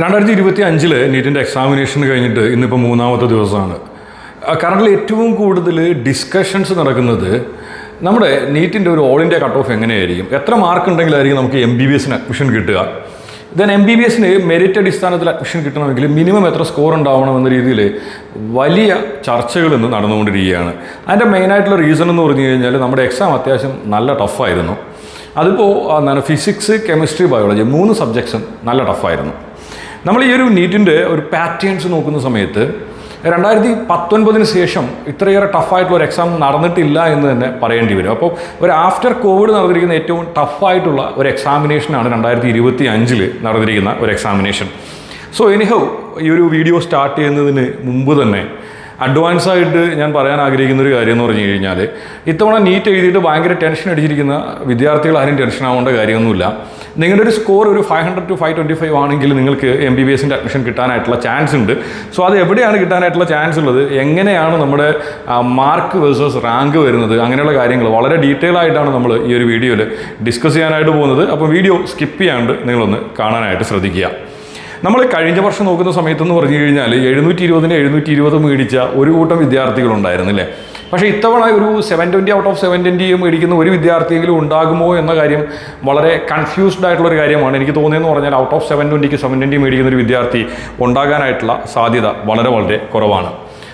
രണ്ടായിരത്തി ഇരുപത്തി അഞ്ചിൽ നീറ്റിന്റെ എക്സാമിനേഷൻ കഴിഞ്ഞിട്ട് ഇന്നിപ്പോൾ മൂന്നാമത്തെ ദിവസമാണ്. കറണ്ടിൽ ഏറ്റവും കൂടുതൽ ഡിസ്കഷൻസ് നടക്കുന്നത് നമ്മുടെ നീറ്റിന്റെ ഒരു ഓൾ ഇന്ത്യ കട്ട് ഓഫ് എങ്ങനെയായിരിക്കും? എത്ര മാർക്ക് ഉണ്ടെങ്കിലായിരിക്കും നമുക്ക് എം ബി ബി എസിന് അഡ്മിഷൻ കിട്ടുക? ദെൻ എം ബി ബി എസിന് മെറിറ്റ് അടിസ്ഥാനത്തിൽ അഡ്മിഷൻ കിട്ടണമെങ്കിൽ മിനിമം എത്ര സ്കോർ ഉണ്ടാവണം എന്ന രീതിയിൽ വലിയ ചർച്ചകൾ ഇന്ന് നടന്നുകൊണ്ടിരിക്കുകയാണ്. അതിന്റെ മെയിനായിട്ടുള്ള റീസൺ എന്ന് പറഞ്ഞു കഴിഞ്ഞാൽ നമ്മുടെ എക്സാം അത്യാവശ്യം നല്ല ടഫായിരുന്നു അതിപ്പോൾ എന്താണ് ഫിസിക്സ് കെമിസ്ട്രി ബയോളജി മൂന്ന് സബ്ജക്ട്സും നല്ല ടഫായിരുന്നു നമ്മൾ ഈ ഒരു നീറ്റിന്റെ ഒരു പാറ്റേൺസ് നോക്കുന്ന സമയത്ത് രണ്ടായിരത്തി പത്തൊൻപതിന് ശേഷം ഇത്രയേറെ ടഫായിട്ടുള്ള ഒരു എക്സാം നടന്നിട്ടില്ല എന്ന് തന്നെ പറയേണ്ടി വരും. അപ്പോൾ ഒരു ആഫ്റ്റർ കോവിഡ് നടന്നിരിക്കുന്ന ഏറ്റവും ടഫായിട്ടുള്ള ഒരു എക്സാമിനേഷനാണ് രണ്ടായിരത്തി ഇരുപത്തി അഞ്ചിൽ നടന്നിരിക്കുന്ന ഒരു എക്സാമിനേഷൻ സോ എനിഹൗ ഈ ഒരു വീഡിയോ സ്റ്റാർട്ട് ചെയ്യുന്നതിന് മുമ്പ് തന്നെ അഡ്വാൻസ് ആയിട്ട് ഞാൻ പറയാൻ ആഗ്രഹിക്കുന്ന ഒരു കാര്യം എന്ന് പറഞ്ഞു കഴിഞ്ഞാൽ ഇത്തവണ നീറ്റ് എഴുതിയിട്ട് ഭയങ്കര ടെൻഷൻ അടിച്ചിരിക്കുന്ന വിദ്യാർത്ഥികൾ ആരും ടെൻഷൻ ആവേണ്ട കാര്യമൊന്നുമില്ല. നിങ്ങളുടെ ഒരു സ്കോർ ഒരു five hundred to five twenty five ആണെങ്കിൽ നിങ്ങൾക്ക് എം ബി ബി എസിന്റെ അഡ്മിഷൻ കിട്ടാനായിട്ടുള്ള ചാൻസ് ഉണ്ട്. സോ അത് എവിടെയാണ് കിട്ടാനായിട്ടുള്ള ചാൻസ് ഉള്ളത്? എങ്ങനെയാണ് നമ്മുടെ മാർക്ക് വേഴ്സസ് റാങ്ക് വരുന്നത്? അങ്ങനെയുള്ള കാര്യങ്ങൾ വളരെ ഡീറ്റെയിൽ ആയിട്ടാണ് നമ്മൾ ഈ ഒരു വീഡിയോയിൽ ഡിസ്കസ് ചെയ്യാനായിട്ട് പോകുന്നത്. അപ്പോൾ വീഡിയോ സ്കിപ്പ് ചെയ്യാണ്ട് നിങ്ങളൊന്ന് കാണാനായിട്ട് ശ്രദ്ധിക്കുക. നമ്മൾ കഴിഞ്ഞ വർഷം നോക്കുന്ന സമയത്തെന്ന് പറഞ്ഞു കഴിഞ്ഞാൽ എഴുന്നൂറ്റി ഇരുപതിന് എഴുന്നൂറ്റി ഇരുപത് മേടിച്ച ഒരു കൂട്ടം വിദ്യാർത്ഥികളുണ്ടായിരുന്നു അല്ലേ പക്ഷേ ഇത്തവണ ഒരു seven twenty out of seven twenty മേടിക്കുന്ന ഒരു വിദ്യാർത്ഥിയെങ്കിലും ഉണ്ടാകുമോ എന്ന കാര്യം വളരെ കൺഫ്യൂസ്ഡ് ആയിട്ടുള്ള ഒരു കാര്യമാണ്. എനിക്ക് തോന്നിയെന്ന് പറഞ്ഞാൽ ഔട്ട് ഓഫ് സെവൻ ട്വന്റിക്ക് സെവൻ ട്വന്റി മേടിക്കുന്ന ഒരു വിദ്യാർത്ഥി ഉണ്ടാകാനായിട്ടുള്ള സാധ്യത വളരെ വളരെ കുറവാണ്.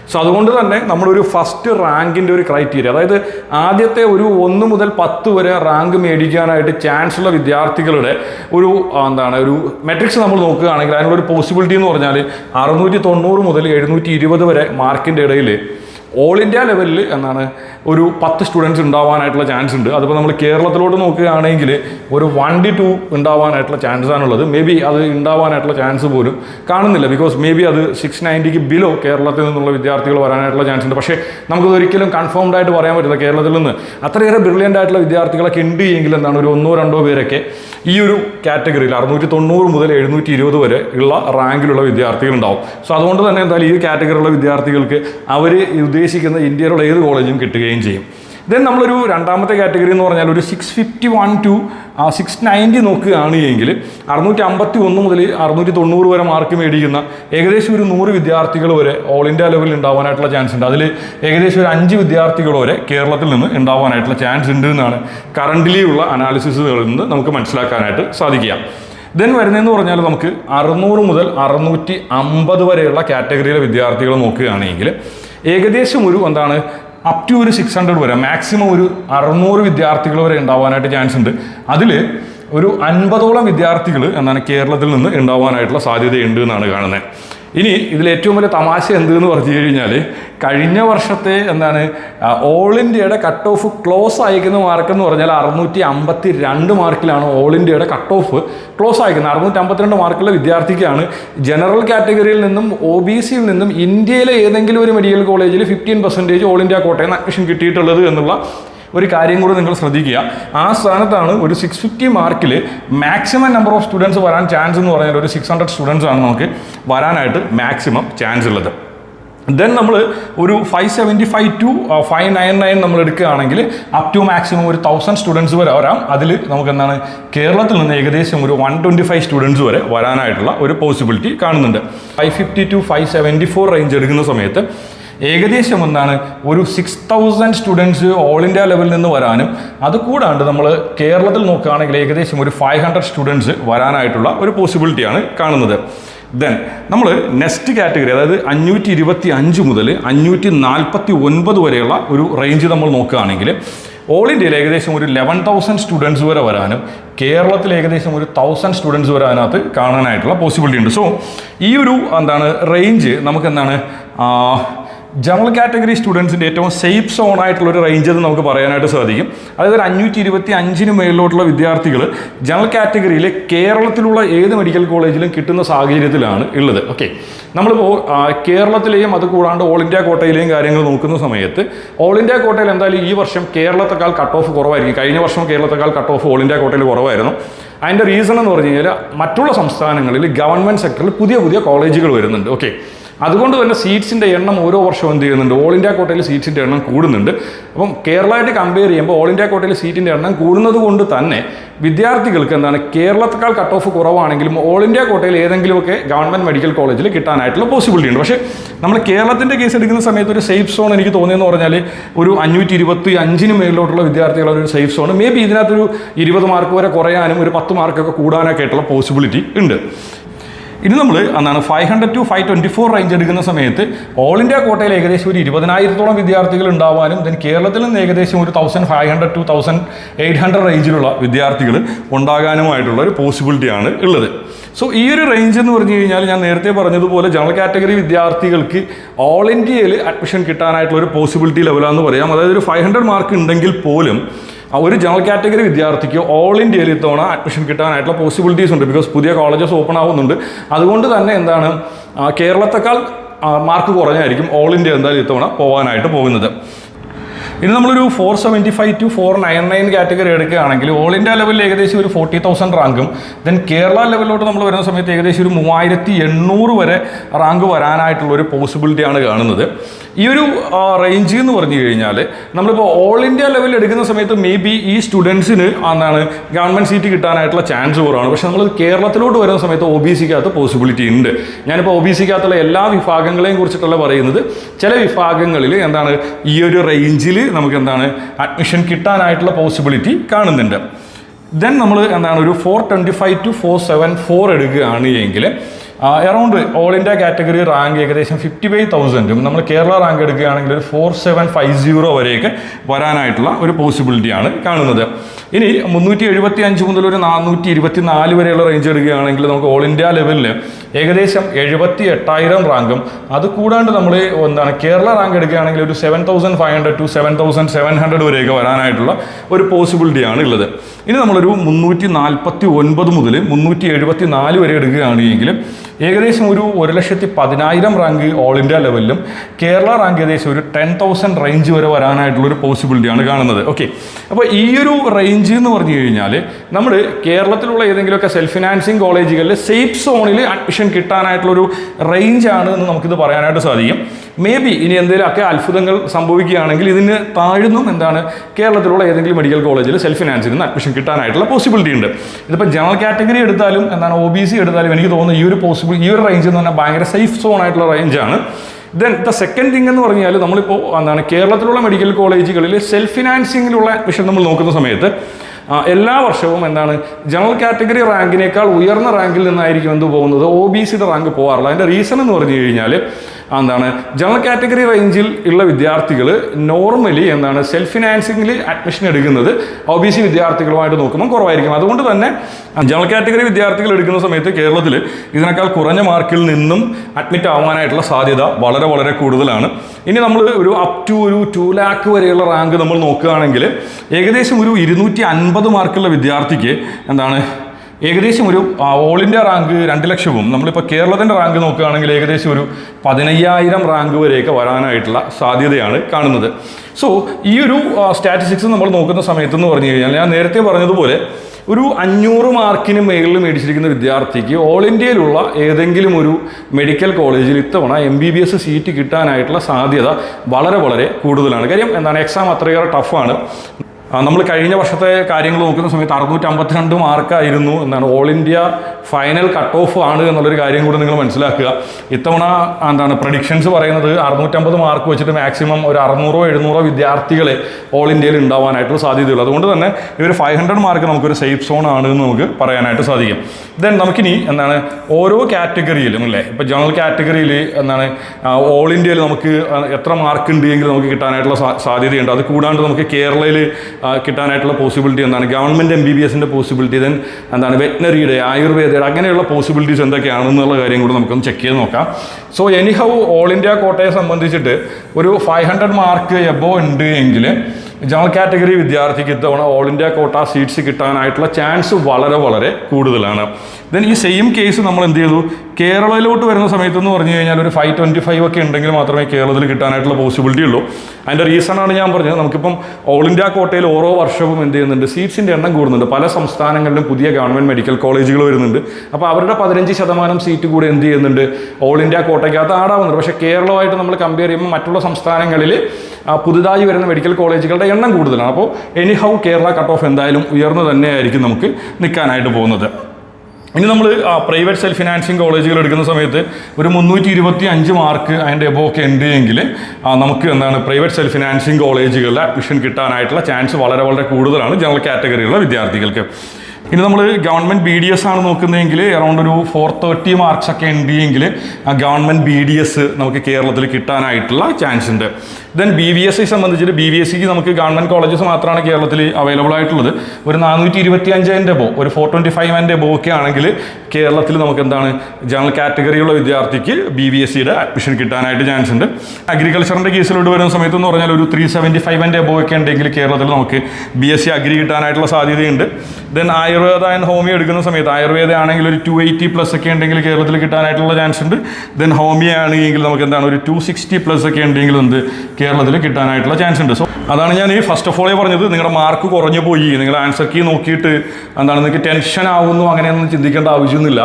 സോ അതുകൊണ്ട് തന്നെ നമ്മളൊരു ഫസ്റ്റ് റാങ്കിന്റെ ഒരു ക്രൈറ്റീരിയ അതായത് ആദ്യത്തെ ഒരു ഒന്ന് മുതൽ പത്ത് വരെ റാങ്ക് മേടിക്കാനായിട്ട് ചാൻസ് ഉള്ള വിദ്യാർത്ഥികളുടെ ഒരു എന്താണ് ഒരു മെട്രിക്സ് നമ്മൾ നോക്കുകയാണെങ്കിൽ അതിനുള്ള ഒരു പോസിബിലിറ്റി എന്ന് പറഞ്ഞാൽ അറുന്നൂറ്റി തൊണ്ണൂറ് മുതൽ എഴുന്നൂറ്റി ഇരുപത് വരെ മാർക്കിന്റെ ഇടയിൽ ഓൾ ഇന്ത്യ ലെവലിൽ എന്നാണ് ഒരു പത്ത് സ്റ്റുഡൻസ് ഉണ്ടാവാനായിട്ടുള്ള ചാൻസ് ഉണ്ട്. അതിപ്പോൾ നമ്മൾ കേരളത്തിലോട്ട് നോക്കുകയാണെങ്കിൽ ഒരു വൺ ഡി ടു ഉണ്ടാവാനായിട്ടുള്ള ചാൻസ് ആണുള്ളത്. മേ ബി അത് ഉണ്ടാവാനായിട്ടുള്ള ചാൻസ് പോലും കാണുന്നില്ല. ബിക്കോസ് മേ ബി അത് സിക്സ് നയന്റിക്ക് ബിലോ കേരളത്തിൽ നിന്നുള്ള വിദ്യാർത്ഥികൾ വരാനായിട്ടുള്ള ചാൻസ് ഉണ്ട്. പക്ഷേ നമുക്കത് ഒരിക്കലും കൺഫേംഡ് ആയിട്ട് പറയാൻ പറ്റില്ല കേരളത്തിൽ നിന്ന്. അത്രയേറെ ബ്രില്യന്റ് ആയിട്ടുള്ള വിദ്യാർത്ഥികളൊക്കെ ഉണ്ട് എങ്കിൽ എന്താണ് ഒരു ഒന്നോ രണ്ടോ പേരൊക്കെ ഈ ഒരു കാറ്റഗറിയിൽ അറുന്നൂറ്റി തൊണ്ണൂറ് മുതൽ എഴുന്നൂറ്റി ഇരുപത് വരെ ഉള്ള റാങ്കിലുള്ള വിദ്യാർത്ഥികളുണ്ടാവും സോ അതുകൊണ്ട് തന്നെ എന്തായാലും ഈ കാറ്റഗറിയിലുള്ള വിദ്യാർത്ഥികൾക്ക് അവർ ഉദ്ദേശിക്കുന്ന ഇന്ത്യയിലുള്ള ഏത് കോളേജും കിട്ടുകയും ചെയ്യും. ദെൻ നമ്മളൊരു രണ്ടാമത്തെ കാറ്റഗറി എന്ന് പറഞ്ഞാൽ ഒരു six fifty one two six ninety നോക്കുകയാണ് എങ്കിൽ അറുന്നൂറ്റി അമ്പത്തി ഒന്ന് മുതൽ അറുന്നൂറ്റി തൊണ്ണൂറ് വരെ മാർക്ക് മേടിക്കുന്ന ഏകദേശം ഒരു നൂറ് വിദ്യാർത്ഥികൾ വരെ ഓൾ ഇന്ത്യ ലെവലിൽ ഉണ്ടാവാനായിട്ടുള്ള ചാൻസ് ഉണ്ട്. അതിൽ ഏകദേശം ഒരു അഞ്ച് വിദ്യാർത്ഥികൾ വരെ കേരളത്തിൽ നിന്ന് ഉണ്ടാവാനായിട്ടുള്ള ചാൻസ് ഉണ്ട് എന്നാണ് കറന്റിലി ഉള്ള അനാലിസിസുകളിൽ നിന്ന് നമുക്ക് മനസ്സിലാക്കാനായിട്ട് സാധിക്കുക. ദെൻ വരുന്നതെന്ന് പറഞ്ഞാൽ നമുക്ക് അറുന്നൂറ് മുതൽ അറുന്നൂറ്റി അമ്പത് വരെയുള്ള കാറ്റഗറിയിലെ വിദ്യാർത്ഥികൾ നോക്കുകയാണെങ്കിൽ ഏകദേശം ഒരു എന്താണ് അപ് ടു ഒരു സിക്സ് ഹൺഡ്രഡ് വരെ മാക്സിമം ഒരു അറുന്നൂറ് വിദ്യാർത്ഥികൾ വരെ ഉണ്ടാവാനായിട്ട് ചാൻസ് ഉണ്ട്. അതിൽ ഒരു അൻപതോളം വിദ്യാർത്ഥികൾ എന്താണ് കേരളത്തിൽ നിന്ന് ഉണ്ടാവാനായിട്ടുള്ള സാധ്യതയുണ്ട് എന്നാണ് കാണുന്നത് ഇനി ഇതിൽ ഏറ്റവും വലിയ തമാശ എന്ത് എന്ന് പറഞ്ഞു കഴിഞ്ഞാൽ കഴിഞ്ഞ വർഷത്തെ എന്താണ് ഓൾ ഇന്ത്യയുടെ കട്ട് ഓഫ് ക്ലോസ് അയക്കുന്ന മാർക്ക് എന്ന് പറഞ്ഞാൽ അറുന്നൂറ്റി അമ്പത്തി രണ്ട് മാർക്കിലാണ് ഓൾ ഇന്ത്യയുടെ കട്ട് ഓഫ് ക്ലോസ് അയക്കുന്നത് അറുന്നൂറ്റി അമ്പത്തിരണ്ട് മാർക്കുള്ള വിദ്യാർത്ഥിക്കാണ് ജനറൽ കാറ്റഗറിയിൽ നിന്നും ഒ ബി സിയിൽ നിന്നും ഇന്ത്യയിലെ ഏതെങ്കിലും ഒരു മെഡിക്കൽ കോളേജിൽ fifteen percentage all India Kottayam admission കിട്ടിയിട്ടുള്ളത് എന്നുള്ള ഒരു കാര്യം കൂടി നിങ്ങൾ ശ്രദ്ധിക്കുക. ആ സ്ഥാനത്താണ് ഒരു സിക്സ് ഫിഫ്റ്റി മാർക്കിൽ മാക്സിമം നമ്പർ ഓഫ് സ്റ്റുഡൻസ് വരാൻ ചാൻസ് എന്ന് പറഞ്ഞാൽ ഒരു സിക്സ് ഹൺഡ്രഡ് സ്റ്റുഡൻസ് ആണ് നമുക്ക് വരാനായിട്ട് മാക്സിമം ചാൻസ് ഉള്ളത്. ദെൻ നമ്മൾ ഒരു five seventy five to five nine nine നമ്മൾ എടുക്കുകയാണെങ്കിൽ അപ് ടു മാക്സിമം ഒരു തൗസൻഡ് സ്റ്റുഡൻസ് വരെ വരാം. അതിൽ നമുക്ക് എന്താണ് കേരളത്തിൽ നിന്ന് ഏകദേശം ഒരു വൺ ട്വന്റി ഫൈവ് സ്റ്റുഡൻസ് വരെ വരാനായിട്ടുള്ള ഒരു പോസിബിലിറ്റി കാണുന്നുണ്ട്. Five fifty to five seventy four range എടുക്കുന്ന സമയത്ത് ഏകദേശം എന്താണ് ഒരു six thousand students all India ലെവലിൽ നിന്ന് വരാനും. അത് കൂടാണ്ട് നമ്മൾ കേരളത്തിൽ നോക്കുകയാണെങ്കിൽ ഏകദേശം ഒരു ഫൈവ് ഹൺഡ്രഡ് സ്റ്റുഡൻസ് വരാനായിട്ടുള്ള ഒരു പോസിബിലിറ്റിയാണ് കാണുന്നത്. ദെൻ നമ്മൾ നെക്സ്റ്റ് കാറ്റഗറി അതായത് അഞ്ഞൂറ്റി ഇരുപത്തി അഞ്ച് മുതൽ അഞ്ഞൂറ്റി നാൽപ്പത്തി ഒൻപത് വരെയുള്ള ഒരു റേഞ്ച് നമ്മൾ നോക്കുകയാണെങ്കിൽ ഓൾ ഇന്ത്യയിൽ ഏകദേശം ഒരു ലെവൻ തൗസൻഡ് സ്റ്റുഡൻസ് വരെ വരാനും കേരളത്തിൽ ഏകദേശം ഒരു തൗസൻഡ് സ്റ്റുഡൻസ് വരെ അതിനകത്ത് കാണാനായിട്ടുള്ള പോസിബിലിറ്റി ഉണ്ട്. സോ ഈ ഒരു എന്താണ് റേഞ്ച് നമുക്ക് എന്താണ് ജനറൽ കാറ്റഗറി സ്റ്റുഡൻസിന്റെ ഏറ്റവും സേഫ് സോൺ ആയിട്ടുള്ള ഒരു റേഞ്ച് എന്ന് നമുക്ക് പറയാനായിട്ട് സാധിക്കും. അതായത് ഒരു അഞ്ഞൂറ്റി ഇരുപത്തി അഞ്ചിന് മേളിലോട്ടുള്ള വിദ്യാർത്ഥികൾ ജനറൽ കാറ്റഗറിയിൽ കേരളത്തിലുള്ള ഏത് മെഡിക്കൽ കോളേജിലും കിട്ടുന്ന സാഹചര്യത്തിലാണ് ഉള്ളത്. ഓക്കെ നമ്മളിപ്പോൾ കേരളത്തിലെയും അത് കൂടാണ്ട് ഓൾ ഇന്ത്യ കോട്ടയിലെയും കാര്യങ്ങൾ നോക്കുന്ന സമയത്ത് ഓൾ ഇന്ത്യ കോട്ടയിൽ എന്തായാലും ഈ വർഷം കേരളത്തെക്കാൾ കട്ട് ഓഫ് കുറവായിരിക്കും. കഴിഞ്ഞ വർഷം കേരളത്തെക്കാൾ കട്ട് ഓഫ് ഓൾ ഇന്ത്യ കോട്ടയിൽ കുറവായിരുന്നു. അതിന്റെ റീസൺ എന്ന് പറഞ്ഞു കഴിഞ്ഞാൽ മറ്റുള്ള സംസ്ഥാനങ്ങളിൽ ഗവൺമെന്റ് സെക്ടറിൽ പുതിയ പുതിയ കോളേജുകൾ വരുന്നുണ്ട്. ഓക്കെ അതുകൊണ്ട് തന്നെ സീറ്റ്സിന്റെ എണ്ണം ഓരോ വർഷവും എന്ത് ചെയ്യുന്നുണ്ട്? ഓൾ ഇന്ത്യ കോട്ടയിൽ സീറ്റ്സിന്റെ എണ്ണം കൂടുന്നുണ്ട്. അപ്പം കേരളമായിട്ട് കമ്പയർ ചെയ്യുമ്പോൾ ഓൾ ഇന്ത്യ കോട്ടയിൽ സീറ്റിന്റെ എണ്ണം കൂടുന്നത് കൊണ്ട് തന്നെ വിദ്യാർത്ഥികൾക്ക് എന്താണ്? കേരളത്തെക്കാൾ കട്ട് ഓഫ് കുറവാണെങ്കിലും ഓൾ ഇന്ത്യ കോട്ടയിൽ ഏതെങ്കിലുമൊക്കെ ഗവൺമെന്റ് മെഡിക്കൽ കോളേജിൽ കിട്ടാനായിട്ടുള്ള പോസിബിലിറ്റി ഉണ്ട്. പക്ഷേ നമ്മൾ കേരളത്തിന്റെ കേസ് എടുക്കുന്ന സമയത്ത് ഒരു സേഫ് സോൺ എനിക്ക് തോന്നിയെന്ന് പറഞ്ഞാൽ ഒരു അഞ്ഞൂറ്റി ഇരുപത്തി അഞ്ചിന് മേളിലോട്ടുള്ള വിദ്യാർത്ഥികളുടെ ഒരു സേഫ് സോൺ മേ ബി ഇതിനകത്തൊരു ഇരുപത് മാർക്ക് വരെ കുറയാനും ഒരു പത്ത് മാർക്കൊക്കെ കൂടാനൊക്കെ ആയിട്ടുള്ള പോസിബിലിറ്റി ഉണ്ട്. ഇനി നമ്മൾ എന്താണ് five hundred to five twenty four range എടുക്കുന്ന സമയത്ത് ഓൾ ഇന്ത്യ കോട്ടയിൽ ഏകദേശം ഒരു ഇരുപതിനായിരത്തോളം വിദ്യാർത്ഥികൾ ഉണ്ടാവാനും ദെൻ കേരളത്തിൽ നിന്ന് ഏകദേശം ഒരു thousand five hundred to thousand eight hundred റേഞ്ചിലുള്ള വിദ്യാർത്ഥികൾ ഉണ്ടാകാനുമായിട്ടുള്ള ഒരു പോസിബിലിറ്റിയാണ് ഉള്ളത്. സോ ഈ ഒരു റേഞ്ച് എന്ന് പറഞ്ഞു കഴിഞ്ഞാൽ ഞാൻ നേരത്തെ പറഞ്ഞതുപോലെ ജനറൽ കാറ്റഗറി വിദ്യാർത്ഥികൾക്ക് ഓൾ ഇന്ത്യയിൽ അഡ്മിഷൻ കിട്ടാനായിട്ടുള്ള ഒരു പോസിബിലിറ്റി ലെവലാണെന്ന് പറയാം. അതായത് ഒരു ഫൈവ് ഹൺഡ്രഡ് മാർക്ക് ഉണ്ടെങ്കിൽ പോലും ഒരു ജനറൽ കാറ്റഗറി വിദ്യാർത്ഥിക്ക് ഓൾ ഇന്ത്യയിൽ ഇത്തവണ അഡ്മിഷൻ കിട്ടാനായിട്ടുള്ള പോസിബിലിറ്റീസ് ഉണ്ട്. ബിക്കോസ് പുതിയ കോളേജസ് ഓപ്പൺ ആവുന്നുണ്ട്. അതുകൊണ്ട് തന്നെ എന്താണ് കേരളത്തെക്കാൾ മാർക്ക് കുറഞ്ഞായിരിക്കും ഓൾ ഇന്ത്യ എന്തായാലും ഇത്തവണ പോകാനായിട്ട് പോകുന്നത്. ഇനി നമ്മളൊരു four seventy five to four nine nine category എടുക്കുകയാണെങ്കിൽ ഓൾ ഇന്ത്യ ലെവലിൽ ഏകദേശം ഒരു ഫോർട്ടി തൗസൻഡ് റാങ്കും ദെൻ കേരള ലെവലിലോട്ട് നമ്മൾ വരുന്ന സമയത്ത് ഏകദേശം ഒരു മൂവായിരത്തി എണ്ണൂറ് വരെ റാങ്ക് വരാനായിട്ടുള്ള ഒരു പോസിബിലിറ്റിയാണ് കാണുന്നത്. ഈ ഒരു റേഞ്ച് എന്ന് പറഞ്ഞു കഴിഞ്ഞാൽ നമ്മളിപ്പോൾ ഓൾ ഇന്ത്യ ലെവലിൽ എടുക്കുന്ന സമയത്ത് മേ ബി ഈ സ്റ്റുഡൻസിന് എന്താണ് ഗവൺമെന്റ് സീറ്റ് കിട്ടാനായിട്ടുള്ള ചാൻസ് കുറവാണ്. പക്ഷേ നമ്മൾ കേരളത്തിലോട്ട് വരുന്ന സമയത്ത് ഒ ബി സിക്കകത്ത് പോസിബിലിറ്റി ഉണ്ട്. ഞാനിപ്പോൾ ഒ ബി സിക്കകത്തുള്ള എല്ലാ വിഭാഗങ്ങളെയും കുറിച്ചിട്ടുള്ള പറയുന്നത്. ചില വിഭാഗങ്ങളിൽ എന്താണ് ഈ ഒരു റേഞ്ചിൽ നമുക്ക് എന്താണ് അഡ്മിഷൻ കിട്ടാനായിട്ടുള്ള പോസിബിലിറ്റി കാണുന്നുണ്ട്. ദെൻ നമ്മൾ എന്താണ് ഒരു four twenty five to four seven four എടുക്കുകയാണ് എങ്കിൽ around all India category rank ഏകദേശം ഫിഫ്റ്റി ഫൈവ് തൗസൻഡും നമ്മൾ കേരള റാങ്ക് എടുക്കുകയാണെങ്കിൽ ഒരു ഫോർ സെവൻ ഫൈവ് സീറോ വരെയൊക്കെ വരാനായിട്ടുള്ള ഒരു പോസിബിലിറ്റിയാണ് കാണുന്നത്. ഇനി മുന്നൂറ്റി എഴുപത്തി അഞ്ച് മുതൽ ഒരു നാനൂറ്റി ഇരുപത്തി നാല് വരെയുള്ള റേഞ്ച് എടുക്കുകയാണെങ്കിൽ നമുക്ക് ഓൾ ഇന്ത്യ ലെവലിൽ ഏകദേശം എഴുപത്തി എട്ടായിരം റാങ്കും അത് കൂടാണ്ട് നമ്മൾ എന്താണ് കേരള റാങ്ക് എടുക്കുകയാണെങ്കിൽ ഒരു seven thousand five hundred to seven thousand seven hundred വരെയൊക്കെ വരാനായിട്ടുള്ള ഒരു പോസിബിലിറ്റിയാണ് ഉള്ളത്. ഇനി നമ്മളൊരു മുന്നൂറ്റി നാൽപ്പത്തി ഒൻപത് മുതൽ മുന്നൂറ്റി എഴുപത്തി നാല് വരെ എടുക്കുകയാണെങ്കിൽ ഏകദേശം ഒരു ഒരു ലക്ഷത്തി പതിനായിരം റാങ്ക് ഓൾ ഇന്ത്യ ലെവലിലും കേരള റാങ്ക് ഏകദേശം ഒരു ടെൻ തൗസൻഡ് റേഞ്ച് വരെ വരാനായിട്ടുള്ളൊരു പോസിബിലിറ്റിയാണ് കാണുന്നത്. ഓക്കെ അപ്പോൾ ഈ ഒരു റേഞ്ച് എന്ന് പറഞ്ഞു കഴിഞ്ഞാൽ നമ്മൾ കേരളത്തിലുള്ള ഏതെങ്കിലുമൊക്കെ സെൽഫ് ഫിനാൻസിങ് കോളേജുകളിൽ സേഫ് സോണിൽ അഡ്മിഷൻ കിട്ടാനായിട്ടുള്ളൊരു റേഞ്ചാണ് എന്ന് നമുക്കിത് പറയാനായിട്ട് സാധിക്കും. മേ ബി ഇനി എന്തെങ്കിലുമൊക്കെ അത്ഭുതങ്ങൾ സംഭവിക്കുകയാണെങ്കിൽ ഇതിന് താഴ്ന്നും എന്താണ് കേരളത്തിലുള്ള ഏതെങ്കിലും മെഡിക്കൽ കോളേജിൽ സെൽഫ് ഫിനാൻസിൽ നിന്ന് അഡ്മിഷൻ കിട്ടാനായിട്ടുള്ള പോസിബിലിറ്റി ഉണ്ട്. ഇതിപ്പോൾ ജനറൽ കാറ്റഗറി എടുത്താലും എന്താണ് ഒ ബി സി എടുത്താലും എനിക്ക് തോന്നുന്നു ഈ ഒരു പോസിബിൾ ഈ ഒരു റേഞ്ച് എന്ന് പറഞ്ഞാൽ ഭയങ്കര സേഫ് സോൺ ആയിട്ടുള്ള റേഞ്ചാണ് ദെൻ ദ സെക്കൻഡ് തിങ് എന്ന് പറഞ്ഞാൽ നമ്മളിപ്പോൾ എന്താണ് കേരളത്തിലുള്ള മെഡിക്കൽ കോളേജുകളിൽ സെൽഫ് ഫിനാൻസിങ്ങിലുള്ള അഡ്മിഷൻ നമ്മൾ നോക്കുന്ന സമയത്ത് എല്ലാ വർഷവും എന്താണ് ജനറൽ കാറ്റഗറി റാങ്കിനേക്കാൾ ഉയർന്ന റാങ്കിൽ നിന്നായിരിക്കും എന്ത് പോകുന്നത്? ഒ ബി സിയുടെ റാങ്ക് പോകാറുള്ളത്. അതിന്റെ റീസൺ എന്ന് പറഞ്ഞു കഴിഞ്ഞാൽ എന്താണ് ജനറൽ കാറ്റഗറി റേഞ്ചിൽ ഉള്ള വിദ്യാർത്ഥികൾ നോർമലി എന്താണ്? സെൽഫ് ഫിനാൻസിങ്ങിൽ അഡ്മിഷൻ എടുക്കുന്നത് ഒ ബി സി വിദ്യാർത്ഥികളുമായിട്ട് നോക്കുമ്പോൾ കുറവായിരിക്കും. അതുകൊണ്ട് തന്നെ ജനറൽ കാറ്റഗറി വിദ്യാർത്ഥികൾ എടുക്കുന്ന സമയത്ത് കേരളത്തിൽ ഇതിനേക്കാൾ കുറഞ്ഞ മാർക്കിൽ നിന്നും അഡ്മിറ്റ് ആവാനായിട്ടുള്ള സാധ്യത വളരെ വളരെ കൂടുതലാണ്. ഇനി നമ്മൾ ഒരു അപ് ടു ഒരു ടു ലാക്ക് വരെയുള്ള റാങ്ക് നമ്മൾ നോക്കുകയാണെങ്കിൽ ഏകദേശം ഒരു ഇരുന്നൂറ്റി അൻപത് മാർക്കുള്ള വിദ്യാർത്ഥിക്ക് എന്താണ് ഏകദേശം ഒരു ഓൾ ഇന്ത്യ റാങ്ക് രണ്ട് ലക്ഷവും. നമ്മളിപ്പോൾ കേരളത്തിന്റെ റാങ്ക് നോക്കുകയാണെങ്കിൽ ഏകദേശം ഒരു പതിനയ്യായിരം റാങ്ക് വരെയൊക്കെ വരാനായിട്ടുള്ള സാധ്യതയാണ് കാണുന്നത്. സോ ഈ ഒരു സ്റ്റാറ്റിസ്റ്റിക്സ് നമ്മൾ നോക്കുന്ന സമയത്ത് എന്ന് പറഞ്ഞു കഴിഞ്ഞാൽ ഞാൻ നേരത്തെ പറഞ്ഞതുപോലെ ഒരു അഞ്ഞൂറ് മാർക്കിന് മേളിൽ മേടിച്ചിരിക്കുന്ന വിദ്യാർത്ഥിക്ക് ഓൾ ഇന്ത്യയിലുള്ള ഏതെങ്കിലും ഒരു മെഡിക്കൽ കോളേജിൽ ഇത്തവണ M B B S seat കിട്ടാനായിട്ടുള്ള സാധ്യത വളരെ വളരെ കൂടുതലാണ്. കാര്യം എന്താണ് എക്സാം അത്രയേറെ ടഫാണ് നമ്മൾ കഴിഞ്ഞ വർഷത്തെ കാര്യങ്ങൾ നോക്കുന്ന സമയത്ത് അറുന്നൂറ്റി അമ്പത്തിരണ്ട് മാർക്കായിരുന്നു എന്നാണ് all India final cut off ആണ് എന്നുള്ളൊരു കാര്യം കൂടി നിങ്ങൾ മനസ്സിലാക്കുക. ഇത്തവണ എന്താണ് പ്രഡിക്ഷൻസ് പറയുന്നത് അറുന്നൂറ്റമ്പത് മാർക്ക് വെച്ചിട്ട് മാക്സിമം ഒരു അറുന്നൂറോ എഴുന്നൂറോ വിദ്യാർത്ഥികളെ ഓൾ ഇന്ത്യയിൽ ഉണ്ടാവാനായിട്ടുള്ള സാധ്യതയുള്ളൂ. അതുകൊണ്ട് തന്നെ ഈ ഒരു ഫൈവ് ഹൺഡ്രഡ് മാർക്ക് നമുക്കൊരു സേഫ് സോൺ ആണ് എന്ന് നമുക്ക് പറയാനായിട്ട് സാധിക്കും. ദെൻ നമുക്കിനി എന്താണ് ഓരോ കാറ്റഗറിയിലും അല്ലേ? ഇപ്പോൾ ജനറൽ കാറ്റഗറിയിൽ എന്താണ് ഓൾ ഇന്ത്യയിൽ നമുക്ക് എത്ര മാർക്ക് ഉണ്ട് എങ്കിൽ നമുക്ക് കിട്ടാനായിട്ടുള്ള സാധ്യതയുണ്ട്. അത് കൂടാണ്ട് നമുക്ക് കേരളയിൽ കിട്ടാനായിട്ടുള്ള പോസിബിലിറ്റി എന്താണ്? ഗവൺമെന്റ് എം ബി ബി എസിന്റെ പോസിബിലിറ്റി ദെൻ എന്താണ്? വെറ്റിനറിയുടെ ആയുർവേദയുടെ അങ്ങനെയുള്ള പോസിബിലിറ്റീസ് എന്തൊക്കെയാണെന്നുള്ള കാര്യം കൂടി നമുക്കൊന്ന് ചെക്ക് ചെയ്ത് നോക്കാം. So anyhow all India കോട്ടയെ സംബന്ധിച്ചിട്ട് ഒരു ഫൈവ് ഹൺഡ്രഡ് മാർക്ക് എബോ ഉണ്ട് എങ്കിൽ ജനറൽ കാറ്റഗറി വിദ്യാർത്ഥിക്ക് ഇത്തവണ ഓൾ ഇന്ത്യ കോട്ട സീറ്റ്സ് കിട്ടാനായിട്ടുള്ള ചാൻസ് വളരെ വളരെ കൂടുതലാണ്. ദെൻ ഈ സെയിം കേസ് നമ്മൾ എന്ത് ചെയ്തു? കേരളയിലോട്ട് വരുന്ന സമയത്ത് എന്ന് പറഞ്ഞു കഴിഞ്ഞാൽ ഒരു ഫൈവ് ട്വന്റി ഫൈവ് ഒക്കെ ഉണ്ടെങ്കിൽ മാത്രമേ കേരളത്തിൽ കിട്ടാനായിട്ടുള്ള പോസിബിലിറ്റി ഉള്ളൂ. അതിന്റെ ആണ് ഞാൻ പറഞ്ഞത്. നമുക്കിപ്പം ഓൾ ഇന്ത്യ കോട്ടയിൽ ഓരോ വർഷവും എന്ത് ചെയ്യുന്നുണ്ട്? സീറ്റ്സിന്റെ എണ്ണം കൂടുന്നുണ്ട്. പല സംസ്ഥാനങ്ങളിലും പുതിയ ഗവൺമെന്റ് മെഡിക്കൽ കോളേജുകൾ വരുന്നുണ്ട്. അപ്പോൾ അവരുടെ പതിനഞ്ച് ശതമാനം സീറ്റ് കൂടെ എന്ത് ചെയ്യുന്നുണ്ട്? ഓൾ ഇന്ത്യ കോട്ടയ്ക്കകത്ത് ആടാവുന്നുണ്ട് പക്ഷേ കേരളമായിട്ട് നമ്മൾ കമ്പയർ ചെയ്യുമ്പോൾ മറ്റുള്ള സംസ്ഥാനങ്ങളിൽ പുതുതായി വരുന്ന മെഡിക്കൽ കോളേജുകളുടെ എണ്ണം കൂടുതലാണ്. അപ്പോൾ എനിഹൗ കേരള കട്ട് ഓഫ് എന്തായാലും ഉയർന്നു തന്നെയായിരിക്കും നമുക്ക് നിൽക്കാനായിട്ട് പോകുന്നത്. ഇനി നമ്മൾ ആ പ്രൈവറ്റ് സെൽഫ് ഫിനാൻസിങ് കോളേജുകൾ എടുക്കുന്ന സമയത്ത് ഒരു മുന്നൂറ്റി ഇരുപത്തി അഞ്ച് മാർക്ക് അതിന്റെ എബോ ഒക്കെ ഉണ്ട് എങ്കിൽ നമുക്ക് എന്താണ് പ്രൈവറ്റ് സെൽഫ് ഫിനാൻസിങ് കോളേജുകളിൽ അഡ്മിഷൻ കിട്ടാനായിട്ടുള്ള ചാൻസ് വളരെ വളരെ കൂടുതലാണ് ജനറൽ കാറ്റഗറിയുള്ള വിദ്യാർത്ഥികൾക്ക്. ഇനി നമ്മൾ ഗവൺമെന്റ് ബി ഡി എസ് ആണ് നോക്കുന്നതെങ്കിൽ അറൗണ്ട് ഒരു ഫോർ തേർട്ടി മാർക്സ് ഒക്കെ ഉണ്ട് എങ്കിൽ ഗവൺമെന്റ് ബി ഡി എസ് നമുക്ക് കേരളത്തിൽ കിട്ടാനായിട്ടുള്ള ചാൻസ് ഉണ്ട്. Then B V S C സംബന്ധിച്ചിട്ട് ബി വി എസ് സിക്ക് നമുക്ക് ഗവൺമെന്റ് കോളേജസ് മാത്രമാണ് കേരളത്തിൽ അവൈലബിൾ ആയിട്ടുള്ളത്. ഒരു നാനൂറ്റി ഇരുപത്തി അഞ്ചിന്റെ ബോ ഒരു ഫോർ ട്വന്റി ഫൈവ് എന്റെ ബോ ഒക്കെ ആണെങ്കിൽ കേരളത്തിൽ നമുക്ക് എന്താണ് ജനറൽ കാറ്റഗറിയുള്ള വിദ്യാർത്ഥിക്ക് ബി വി എസ് സിയുടെ അഡ്മിഷൻ കിട്ടാനായിട്ട് ചാൻസ് ഉണ്ട്. അഗ്രികൾച്ചറിന്റെ കേസിലോട്ട് വരുന്ന സമയത്ത് എന്ന് പറഞ്ഞാൽ ഒരു ത്രീ സെവന്റി ഫൈവ് എന്റെ എബോ ഒക്കെ ഉണ്ടെങ്കിൽ കേരളത്തിൽ നമുക്ക് ബി എസ് സി അഗ്രി കിട്ടാനായിട്ടുള്ള സാധ്യതയുണ്ട്. ദെൻ ആയുർവേദ ആൻഡ് ഹോമിയോ എടുക്കുന്ന സമയത്ത് ആയുർവേദ ആണെങ്കിൽ ഒരു ടു എയ്റ്റി പ്ലസ് ഒക്കെ ഉണ്ടെങ്കിൽ കേരളത്തിൽ കിട്ടാനായിട്ടുള്ള ചാൻസ് ഉണ്ട്. ദെൻ ഹോമിയോ ആണെങ്കിൽ നമുക്ക് എന്താണ് ഒരു ടു സിക്സ്റ്റി പ്ലസ് ഒക്കെ ഉണ്ടെങ്കിൽ എന്ത് കേരളത്തിൽ കിട്ടാനായിട്ടുള്ള ചാൻസ് ഉണ്ട്. സോ അതാണ് ഞാൻ ഈ ഫസ്റ്റ് ഓഫ് ഓളേ പറഞ്ഞത്. നിങ്ങളുടെ മാർക്ക് കുറഞ്ഞു പോയി. നിങ്ങളുടെ ആൻസർ കീ നോക്കിയിട്ട് എന്താണ് നിങ്ങൾക്ക് ടെൻഷൻ ആവുന്നു അങ്ങനെയൊന്നും ചിന്തിക്കേണ്ട ആവശ്യമൊന്നുമില്ല.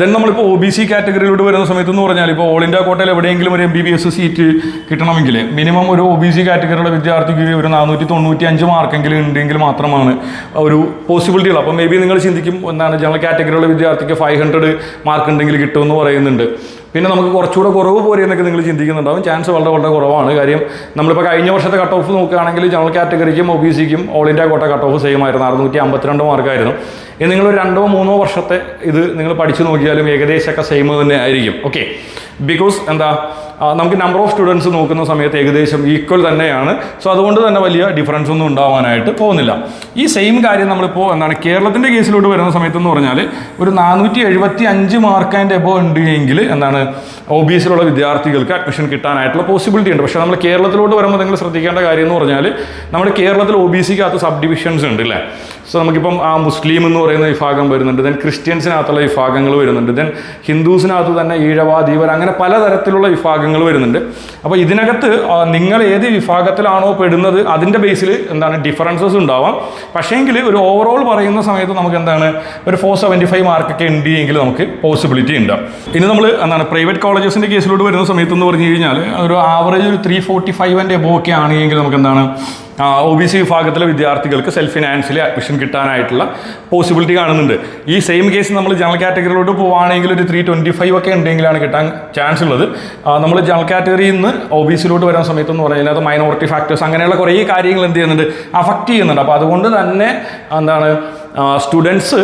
ദെൻ നമ്മളിപ്പോൾ ഒ ബി സി കാറ്റഗറിയിലോട്ട് വരുന്ന സമയത്ത് എന്ന് പറഞ്ഞാൽ ഇപ്പോൾ ഓൾ ഇന്ത്യ കോട്ടയിൽ എവിടെയെങ്കിലും ഒരു M B B S seat കിട്ടണമെങ്കിൽ മിനിമം ഒരു ഒ ബി സി കാറ്റഗറിയുടെ വിദ്യാർത്ഥിക്ക് ഒരു നാനൂറ്റി തൊണ്ണൂറ്റി അഞ്ച് മാർക്കെങ്കിലും ഉണ്ടെങ്കിൽ മാത്രമാണ് ഒരു പോസിബിലിറ്റി ഉള്ളത് അപ്പോൾ മേ ബി നിങ്ങൾ ചിന്തിക്കും എന്താണ് ജനറൽ കാറ്റഗറിയുള്ള വിദ്യാർത്ഥിക്ക് ഫൈവ് ഹൺഡ്രഡ് മാർക്ക് ഉണ്ടെങ്കിൽ കിട്ടുമെന്ന് പറയുന്നുണ്ട്. പിന്നെ നമുക്ക് കുറച്ചുകൂടെ കുറവ് പോരെ എന്നൊക്കെ നിങ്ങൾ ചിന്തിക്കുന്നുണ്ടാവും. ചാൻസ് വളരെ വളരെ കുറവാണ്. കാര്യം നമ്മളിപ്പോൾ കഴിഞ്ഞ വർഷത്തെ കട്ട് ഓഫ് നോക്കുകയാണെങ്കിൽ ജനറൽ കാറ്റഗറിക്കും O B സിക്കും all India quota cut off same ആയിരുന്നു. അറുന്നൂറ്റി അമ്പത്തിരണ്ട് മാർക്കായിരുന്നു ഇനി നിങ്ങൾ രണ്ടോ മൂന്നോ വർഷത്തെ ഇത് നിങ്ങൾ പഠിച്ചു നോക്കിയാലും ഏകദേശമൊക്കെ സെയിം തന്നെ ആയിരിക്കും. ഓക്കെ ബിക്കോസ് എന്താ? നമുക്ക് നമ്പർ ഓഫ് സ്റ്റുഡൻസ് നോക്കുന്ന സമയത്ത് ഏകദേശം ഈക്വൽ തന്നെയാണ്. സോ അതുകൊണ്ട് തന്നെ വലിയ ഡിഫറൻസ് ഒന്നും ഉണ്ടാവാനായിട്ട് പോകുന്നില്ല. ഈ സെയിം കാര്യം നമ്മളിപ്പോൾ എന്താണ് കേരളത്തിന്റെ കേസിലോട്ട് വരുന്ന സമയത്ത് എന്ന് പറഞ്ഞാൽ ഒരു നാനൂറ്റി എഴുപത്തി അഞ്ച് മാർക്ക് ആൻഡ് എബോ ഉണ്ട് എങ്കിൽ എന്താണ് ഒ ബി എസിലുള്ള വിദ്യാർത്ഥികൾക്ക് അഡ്മിഷൻ കിട്ടാനായിട്ടുള്ള പോസിബിലിറ്റി ഉണ്ട്. പക്ഷേ നമ്മൾ കേരളത്തിലോട്ട് വരുമ്പോൾ നിങ്ങൾ ശ്രദ്ധിക്കേണ്ട കാര്യം എന്ന് പറഞ്ഞാൽ നമ്മുടെ കേരളത്തിൽ ഒ ബി സിക്കകത്ത് സബ് ഡിവിഷൻസ് ഉണ്ട് അല്ലേ സോ നമുക്കിപ്പം ആ മുസ്ലിം എന്ന് പറയുന്ന വിഭാഗം വരുന്നുണ്ട്. ദെൻ ക്രിസ്ത്യൻസിനകത്തുള്ള വിഭാഗങ്ങൾ വരുന്നുണ്ട്. ദെൻ ഹിന്ദുസിനകത്ത് തന്നെ ഈഴവ ധീവർ അങ്ങനെ പലതരത്തിലുള്ള വിഭാഗങ്ങൾ വരുന്നുണ്ട്. അപ്പോൾ ഇതിനകത്ത് നിങ്ങൾ ഏത് വിഭാഗത്തിലാണോ പെടുന്നത് അതിന്റെ ബേസിൽ എന്താണ് ഡിഫറൻസസ് ഉണ്ടാവാം. പക്ഷേങ്കിൽ ഒരു ഓവറോൾ പറയുന്ന സമയത്ത് നമുക്ക് എന്താണ് ഒരു ഫോർ സെവന്റി ഫൈവ് മാർക്കൊക്കെ ഉണ്ട് എങ്കിൽ നമുക്ക് പോസിബിലിറ്റി ഉണ്ടാവും ഇനി നമ്മൾ എന്താണ് പ്രൈവറ്റ് കോളേജസിന്റെ കേസിലോട്ട് വരുന്ന സമയത്ത് എന്ന് പറഞ്ഞു കഴിഞ്ഞാൽ ഒരു ആവറേജ് ഒരു ത്രീ ഫോർട്ടി ഫൈവിന്റെ എബോ ഒക്കെ ആണെങ്കിൽ നമുക്ക് എന്താണ് ഒ ബി സി വിഭാഗത്തിലെ വിദ്യാർത്ഥികൾക്ക് സെൽഫ് ഫിനാൻസിൽ അഡ്മിഷൻ കിട്ടാനായിട്ടുള്ള പോസിബിലിറ്റി കാണുന്നുണ്ട്. ഈ സെയിം കേസ് നമ്മൾ ജനറൽ കാറ്റഗറിയിലോട്ട് പോവുകയാണെങ്കിൽ ഒരു ത്രീ ട്വന്റി ഫൈവ് ഒക്കെ ഉണ്ടെങ്കിലാണ് കിട്ടാൻ ചാൻസ് ഉള്ളത്. നമ്മൾ ജനറൽ കാറ്റഗറിയിൽ നിന്ന് ഒ ബി സിയിലോട്ട് വരുന്ന സമയത്ത് എന്ന് പറഞ്ഞാൽ അത് മൈനോറിറ്റി ഫാക്ടേഴ്സ് അങ്ങനെയുള്ള കുറേ കാര്യങ്ങൾ എന്ത് ചെയ്യുന്നുണ്ട് അഫക്റ്റ് ചെയ്യുന്നുണ്ട്. അപ്പോൾ അതുകൊണ്ട് തന്നെ എന്താണ് സ്റ്റുഡൻസ്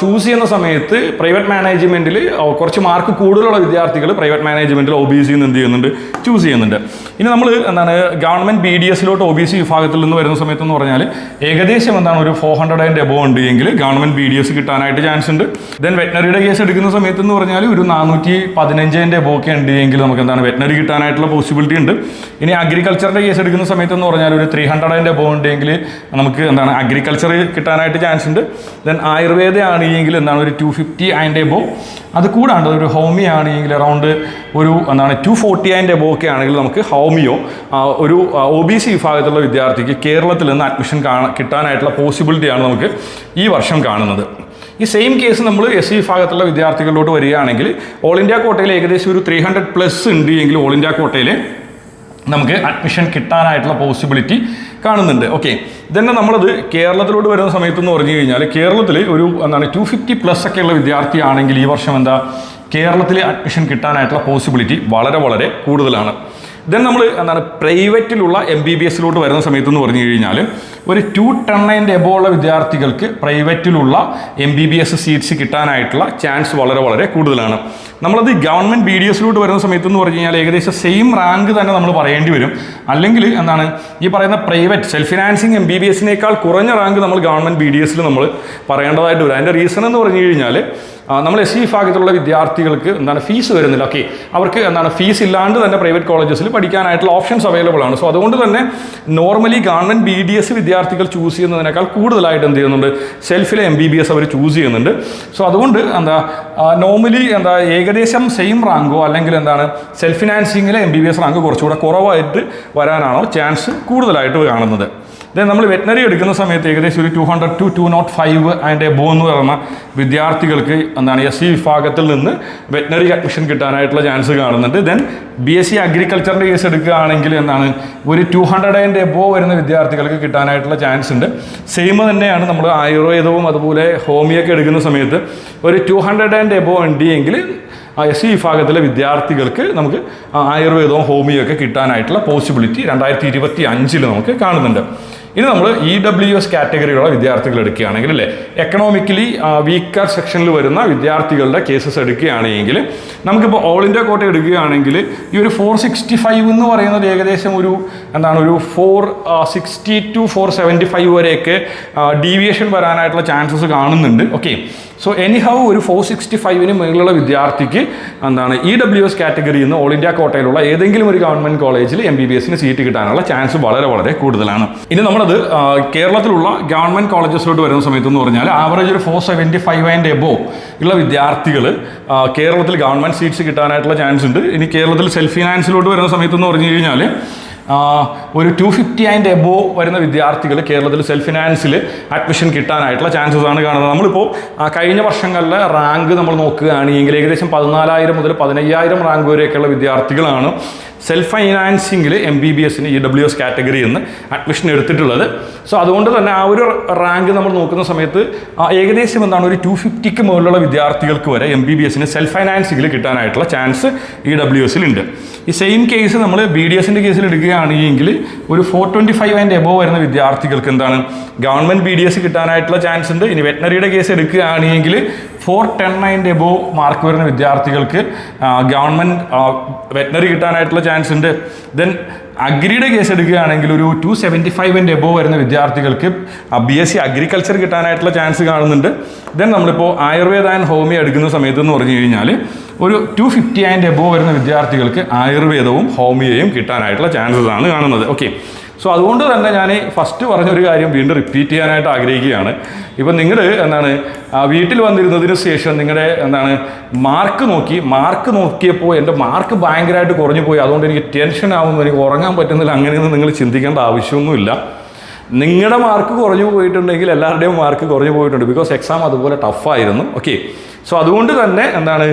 ചൂസ് ചെയ്യുന്ന സമയത്ത് പ്രൈവറ്റ് മാനേജ്മെന്റിൽ കുറച്ച് മാർക്ക് കൂടുതലുള്ള വിദ്യാർത്ഥികൾ പ്രൈവറ്റ് മാനേജ്മെന്റിൽ ഒ ബി നിന്ന് എന്ത് ചെയ്യുന്നുണ്ട്? ചൂസ് ചെയ്യുന്നുണ്ട്. ഇനി നമ്മൾ എന്താണ് ഗവൺമെന്റ് ബി ഡി എസിലോട്ട് ഒ ബി സി വിഭാഗത്തിൽ നിന്ന് വരുന്ന സമയത്ത് എന്ന് പറഞ്ഞാൽ ഏകദേശം എന്താണ് ഒരു ഫോർ ഹൺഡ്രഡ് ആൻഡ് എബോ ഉണ്ട് എങ്കിൽ ഗവൺമെന്റ് ബി ഡി എസ് കിട്ടാനായിട്ട് ചാൻസ് ഉണ്ട്. ദെൻ വെറ്റിനറിയുടെ കേസ് എടുക്കുന്ന സമയത്ത് എന്ന് പറഞ്ഞാൽ ഒരു നാനൂറ്റി പതിനഞ്ചിന്റെ എബോ ഒക്കെ ഉണ്ട് എങ്കിൽ നമുക്ക് എന്താണ് വെറ്റിനറി കിട്ടാനായിട്ടുള്ള പോസിബിലിറ്റി ഉണ്ട്. ഇനി അഗ്രികൾച്ചറിന്റെ കേസ് എടുക്കുന്ന സമയത്ത് എന്ന് പറഞ്ഞാൽ ഒരു ത്രീ ഹൺഡ്രഡ് ആൻഡ് എബോ ഉണ്ടെങ്കിൽ നമുക്ക് എന്താണ് അഗ്രികൾച്ചർ കിട്ടാനായിട്ട് ചാൻസ് ഉണ്ട്. ദെൻ ആയുർവേദ ആണെങ്കിൽ എന്താണ് ഒരു ടു ഫിഫ്റ്റി അതിന്റെ എബോ അത് കൂടാണ്ട് ഒരു ഹോമിയോ ആണെങ്കിൽ അറൗണ്ട് ഒരു എന്താണ് ടു ഫോർട്ടി അതിന്റെ എബോ ഒക്കെ ആണെങ്കിൽ നമുക്ക് ഹോമിയോ ഒരു ഒ ബി സി വിഭാഗത്തിലുള്ള വിദ്യാർത്ഥിക്ക് കേരളത്തിൽ നിന്ന് അഡ്മിഷൻ കാണാൻ കിട്ടാനായിട്ടുള്ള പോസിബിലിറ്റിയാണ് നമുക്ക് ഈ വർഷം കാണുന്നത്. ഈ സെയിം കേസ് നമ്മൾ എസ് സി വിഭാഗത്തിലുള്ള വിദ്യാർത്ഥികളിലോട്ട് വരികയാണെങ്കിൽ ഓൾ ഇന്ത്യ കോട്ടയിൽ ഏകദേശം ഒരു ത്രീ ഹൺഡ്രഡ് പ്ലസ് ഉണ്ട് എങ്കിൽ ഓൾ ഇന്ത്യ കോട്ടയിൽ നമുക്ക് അഡ്മിഷൻ കിട്ടാനായിട്ടുള്ള പോസിബിലിറ്റി കാണുന്നുണ്ട്. ഓക്കെ ഇതന്നെ നമ്മളത് കേരളത്തിലോട്ട് വരുന്ന സമയത്ത് എന്ന് പറഞ്ഞു കഴിഞ്ഞാൽ കേരളത്തിൽ ഒരു എന്താണ് ടു ഫിഫ്റ്റി പ്ലസ് ഒക്കെയുള്ള വിദ്യാർത്ഥിയാണെങ്കിൽ ഈ വർഷം എന്താ കേരളത്തിൽ അഡ്മിഷൻ കിട്ടാനായിട്ടുള്ള പോസിബിലിറ്റി വളരെ വളരെ കൂടുതലാണ്. ദെൻ നമ്മൾ എന്താണ് പ്രൈവറ്റിലുള്ള എം ബി ബി എസിലോട്ട് വരുന്ന സമയത്ത് എന്ന് പറഞ്ഞു കഴിഞ്ഞാൽ ഒരു ടു ടണ്ണൈന്റെ എബോ ഉള്ള വിദ്യാർത്ഥികൾക്ക് പ്രൈവറ്റിലുള്ള M B B S seats കിട്ടാനായിട്ടുള്ള chance വളരെ വളരെ കൂടുതലാണ്. നമ്മളത് ഗവൺമെന്റ് ബി ഡി എസിലോട്ട് വരുന്ന സമയത്ത് എന്ന് പറഞ്ഞു കഴിഞ്ഞാൽ ഏകദേശം സെയിം റാങ്ക് തന്നെ നമ്മൾ പറയേണ്ടി വരും. അല്ലെങ്കിൽ എന്താണ് ഈ പറയുന്ന private self financing M B B എസിനേക്കാൾ കുറഞ്ഞ റാങ്ക് നമ്മൾ ഗവൺമെന്റ് ബി ഡി എസിൽ നമ്മൾ പറയേണ്ടതായിട്ട് വരും. അതിന്റെ റീസൺ എന്ന് പറഞ്ഞു കഴിഞ്ഞാൽ നമ്മൾ എസ് സി വിഭാഗത്തിലുള്ള വിദ്യാർത്ഥികൾക്ക് എന്താണ് ഫീസ് വരുന്നില്ല. ഓക്കെ അവർക്ക് എന്താണ് ഫീസ് ഇല്ലാണ്ട് തന്നെ പ്രൈവറ്റ് കോളേജസിൽ പഠിക്കാനായിട്ടുള്ള ഓപ്ഷൻസ് അവൈലബിൾ ആണ്. സോ അതുകൊണ്ട് തന്നെ normally government B D S വിദ്യാർത്ഥികൾ ചൂസ് ചെയ്യുന്നതിനേക്കാൾ കൂടുതലായിട്ട് എന്ത് ചെയ്യുന്നുണ്ട്? സെൽഫിലെ എം ബി ബി എസ് അവർ ചൂസ് ചെയ്യുന്നുണ്ട്. സോ അതുകൊണ്ട് എന്താ നോർമലി എന്താ ഏകദേശം സെയിം റാങ്കോ അല്ലെങ്കിൽ എന്താണ് self ഫിനാൻസിങ്ങിലെ M B B S rank കുറച്ചുകൂടെ കുറവായിട്ട് വരാനാണോ ചാൻസ് കൂടുതലായിട്ട് കാണുന്നത്. ദെൻ നമ്മൾ വെറ്റിനറി എടുക്കുന്ന സമയത്ത് ഏകദേശം ഒരു two hundred to two nought five and above എന്ന് പറയുന്ന വിദ്യാർത്ഥികൾക്ക് എന്താണ് എസ് സി വിഭാഗത്തിൽ നിന്ന് വെറ്റിനറി അഡ്മിഷൻ കിട്ടാനായിട്ടുള്ള ചാൻസ് കാണുന്നുണ്ട്. ദെൻ ബി എസ് സി അഗ്രികൾച്ചറിന്റെ കേസ് എടുക്കുകയാണെങ്കിൽ എന്താണ് ഒരു ടു ഹൺഡ്രഡ് ആൻഡ് എബോ വരുന്ന വിദ്യാർത്ഥികൾക്ക് കിട്ടാനായിട്ടുള്ള ചാൻസ് ഉണ്ട്. സെയിം തന്നെയാണ് നമ്മൾ ആയുർവേദവും അതുപോലെ ഹോമിയൊക്കെ എടുക്കുന്ന സമയത്ത് ഒരു ടു ഹൺഡ്രഡ് ആൻഡ് എബോ ഉണ്ട് എങ്കിൽ എസ് സി വിഭാഗത്തിലെ വിദ്യാർത്ഥികൾക്ക് നമുക്ക് ആയുർവേദവും ഹോമിയോ ഒക്കെ കിട്ടാനായിട്ടുള്ള പോസിബിലിറ്റി രണ്ടായിരത്തി ഇരുപത്തി അഞ്ചിൽ നമുക്ക് കാണുന്നുണ്ട്. ഇനി നമ്മൾ ഇ ഡബ്ല്യു എസ് കാറ്റഗറിയുള്ള വിദ്യാർത്ഥികൾ എടുക്കുകയാണെങ്കിൽ അല്ലേ? എക്കണോമിക്കലി വീക്കർ സെക്ഷനിൽ വരുന്ന വിദ്യാർത്ഥികളുടെ കേസസ് എടുക്കുകയാണെങ്കിൽ നമുക്കിപ്പോൾ ഓൾ ഇന്ത്യ കോട്ട എടുക്കുകയാണെങ്കിൽ ഈ ഒരു ഫോർ സിക്സ്റ്റി ഫൈവ് എന്ന് പറയുന്നത് ഏകദേശം ഒരു എന്താണ് ഒരു four sixty to four seventy five വരെയൊക്കെ ഡീവിയേഷൻ വരാനായിട്ടുള്ള ചാൻസസ് കാണുന്നുണ്ട്. ഓക്കെ സോ എനി ഹൗ ഒരു ഫോർ സിക്സ്റ്റി ഫൈവിന് മുകളിലുള്ള വിദ്യാർത്ഥിക്ക് എന്താണ് ഇ ഡബ്ല്യു എസ് കാറ്റഗറിയിൽ നിന്ന് ഓൾ ഇന്ത്യ കോട്ടയിലുള്ള ഏതെങ്കിലും ഒരു ഗവൺമെന്റ് കോളേജിൽ എം ബി ബി എസിന് സീറ്റ് കിട്ടാനുള്ള ചാൻസ് വളരെ വളരെ കൂടുതലാണ്. ഇനി നമ്മളത് ആ, കേരളത്തിലുള്ള ഗവൺമെന്റ് കോളേജസിലോട്ട് വരുന്ന സമയത്ത് എന്ന് പറഞ്ഞാൽ ആവറേജ് ഒരു four seventy five and above ഉള്ള വിദ്യാർത്ഥികൾ കേരളത്തിൽ ഗവൺമെന്റ് സീറ്റ്സ് കിട്ടാനായിട്ടുള്ള ചാൻസ് ഉണ്ട്. ഇനി കേരളത്തിൽ സെൽഫ് ഫിനാൻസിലോട്ട് വരുന്ന സമയത്ത് എന്ന് പറഞ്ഞു കഴിഞ്ഞാൽ ഒരു ടു ഫിഫ്റ്റി ആൻഡ് എബോ വരുന്ന വിദ്യാർത്ഥികൾ കേരളത്തിൽ സെൽഫ് ഫിനാൻസിൽ അഡ്മിഷൻ കിട്ടാനായിട്ടുള്ള ചാൻസസ് ആണ് കാണുന്നത്. നമ്മളിപ്പോൾ കഴിഞ്ഞ വർഷങ്ങളിലെ റാങ്ക് നമ്മൾ നോക്കുകയാണെങ്കിൽ ഏകദേശം പതിനാലായിരം മുതൽ പതിനയ്യായിരം റാങ്ക് വരെയൊക്കെയുള്ള വിദ്യാർത്ഥികളാണ് സെൽഫ് ഫൈനാൻസിങ്ങിൽ എം ബി ബി എസിന് ഇ ഡബ്ല്യു എസ് കാറ്റഗറി എന്ന് അഡ്മിഷൻ എടുത്തിട്ടുള്ളത്. സോ അതുകൊണ്ട് തന്നെ ആ ഒരു റാങ്ക് നമ്മൾ നോക്കുന്ന സമയത്ത് ഏകദേശം എന്താണ് ഒരു ടു ഫിഫ്റ്റിക്ക് മുകളിലുള്ള വിദ്യാർത്ഥികൾക്ക് വരെ എം ബി ബി എസിന് സെൽഫ് ഫൈനാൻസിങ്ങിൽ കിട്ടാനായിട്ടുള്ള ചാൻസ് ഇ ഡബ്ല്യു എസിലുണ്ട് ഈ സെയിം കേസ് നമ്മൾ ബി ഡി എസിന്റെ കേസിൽ എടുക്കുകയാണെങ്കിൽ ഒരു four twenty five and above വരുന്ന വിദ്യാർത്ഥികൾക്ക് എന്താണ്? ഗവൺമെന്റ് ബി ഡി എസ് കിട്ടാനായിട്ടുള്ള ചാൻസ് ഉണ്ട്. ഇനി വെറ്റിനറിയുടെ കേസ് എടുക്കുകയാണെങ്കിൽ four ten and above mark വരുന്ന വിദ്യാർത്ഥികൾക്ക് ഗവൺമെന്റ് വെറ്റിനറി കിട്ടാനായിട്ടുള്ള ചാൻസ് ഉണ്ട്. ദെൻ അഗ്രിയുടെ കേസ് എടുക്കുകയാണെങ്കിൽ ഒരു ടു സെവന്റി ഫൈവിന്റെ എബോ വരുന്ന വിദ്യാർത്ഥികൾക്ക് ബി എസ് സി അഗ്രികൾച്ചർ കിട്ടാനായിട്ടുള്ള ചാൻസ് കാണുന്നുണ്ട്. ദെൻ നമ്മളിപ്പോൾ ആയുർവേദ ആൻഡ് ഹോമിയോ എടുക്കുന്ന സമയത്ത് എന്ന് പറഞ്ഞു കഴിഞ്ഞാൽ ഒരു ടു ഫിഫ്റ്റി ആൻഡ് എബോ വരുന്ന വിദ്യാർത്ഥികൾക്ക് ആയുർവേദവും ഹോമിയോയും കിട്ടാനായിട്ടുള്ള ചാൻസസ് ആണ് കാണുന്നത്. ഓക്കെ സോ അതുകൊണ്ട് തന്നെ ഞാൻ ഫസ്റ്റ് പറഞ്ഞൊരു കാര്യം വീണ്ടും റിപ്പീറ്റ് ചെയ്യാനായിട്ട് ആഗ്രഹിക്കുകയാണ്. ഇപ്പം നിങ്ങൾ എന്താണ് വീട്ടിൽ വന്നിരുന്നതിന് ശേഷം നിങ്ങളുടെ എന്താണ് മാർക്ക് നോക്കി മാർക്ക് നോക്കിയപ്പോൾ എന്റെ മാർക്ക് ഭയങ്കരമായിട്ട് കുറഞ്ഞു പോയി അതുകൊണ്ട് എനിക്ക് ടെൻഷൻ ആവുന്നു എനിക്ക് ഉറങ്ങാൻ പറ്റുന്നില്ല അങ്ങനെയൊന്നും നിങ്ങൾ ചിന്തിക്കേണ്ട ആവശ്യമൊന്നുമില്ല. നിങ്ങളുടെ മാർക്ക് കുറഞ്ഞു പോയിട്ടുണ്ടെങ്കിൽ എല്ലാവരുടെയും മാർക്ക് കുറഞ്ഞു പോയിട്ടുണ്ട്. ബിക്കോസ് എക്സാം അതുപോലെ ടഫായിരുന്നു ഓക്കെ സോ അതുകൊണ്ട് തന്നെ എന്താണ്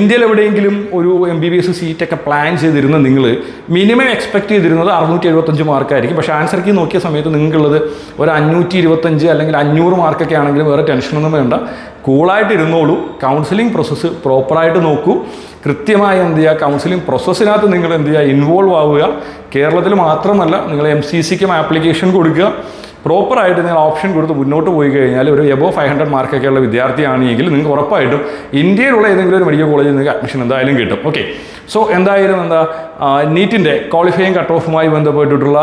ഇന്ത്യയിൽ എവിടെയെങ്കിലും ഒരു എം ബി ബി എസ് സീറ്റൊക്കെ പ്ലാൻ ചെയ്തിരുന്ന നിങ്ങൾ മിനിമം എക്സ്പെക്ട് ചെയ്തിരുന്നത് അറുന്നൂറ്റി എഴുപത്തഞ്ച് മാർക്കായിരിക്കും പക്ഷേ ആൻസർ കീ നോക്കിയ സമയത്ത് നിങ്ങൾക്കുള്ളത് ഒരു അഞ്ഞൂറ്റി ഇരുപത്തഞ്ച് അല്ലെങ്കിൽ അഞ്ഞൂറ് മാർക്കൊക്കെ ആണെങ്കിലും വേറെ ടെൻഷനൊന്നും വേണ്ട. കൂളായിട്ട് ഇരുന്നോളൂ കൗൺസിലിംഗ് പ്രോസസ്സ് പ്രോപ്പറായിട്ട് നോക്കൂ. കൃത്യമായി എന്ത് ചെയ്യുക? കൗൺസിലിംഗ് പ്രോസസ്സിനകത്ത് നിങ്ങൾ എന്ത് ചെയ്യുക? ഇൻവോൾവ് ആവുക. കേരളത്തിൽ മാത്രമല്ല നിങ്ങൾ എം സി സിക്കും ആപ്ലിക്കേഷൻ കൊടുക്കുക. പ്രോപ്പറായിട്ട് നിങ്ങൾ ഓപ്ഷൻ കൊടുത്ത് മുന്നോട്ട് പോയി കഴിഞ്ഞാൽ ഒരു എബോ ഫൈവ് ഹൺഡ്രഡ് മാർക്കൊക്കെയുള്ള വിദ്യാർത്ഥിയാണെങ്കിൽ നിങ്ങൾക്ക് ഉറപ്പായിട്ടും ഇന്ത്യയിലുള്ള ഏതെങ്കിലും ഒരു മെഡിക്കൽ കോളേജിൽ നിങ്ങൾക്ക് അഡ്മിഷൻ എന്തായാലും കിട്ടും. ഓക്കെ സോ എന്തായാലും എന്താ നീറ്റിന്റെ ക്വാളിഫയിങ് കട്ട് ഓഫുമായി ബന്ധപ്പെട്ടിട്ടുള്ള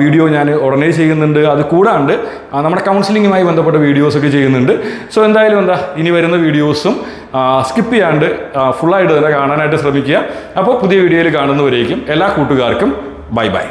വീഡിയോ ഞാൻ ഉടനെ ചെയ്യുന്നുണ്ട്. അത് കൂടാണ്ട് നമ്മുടെ കൗൺസിലിങ്ങുമായി ബന്ധപ്പെട്ട വീഡിയോസൊക്കെ ചെയ്യുന്നുണ്ട്. സോ എന്തായാലും എന്താ ഇനി വരുന്ന വീഡിയോസും സ്കിപ്പ് ചെയ്യാണ്ട് ഫുള്ളായിട്ട് തന്നെ കാണാനായിട്ട് ശ്രമിക്കുക. അപ്പോൾ പുതിയ വീഡിയോയിൽ കാണുന്നവരേക്കും എല്ലാ കൂട്ടുകാർക്കും ബൈ ബൈ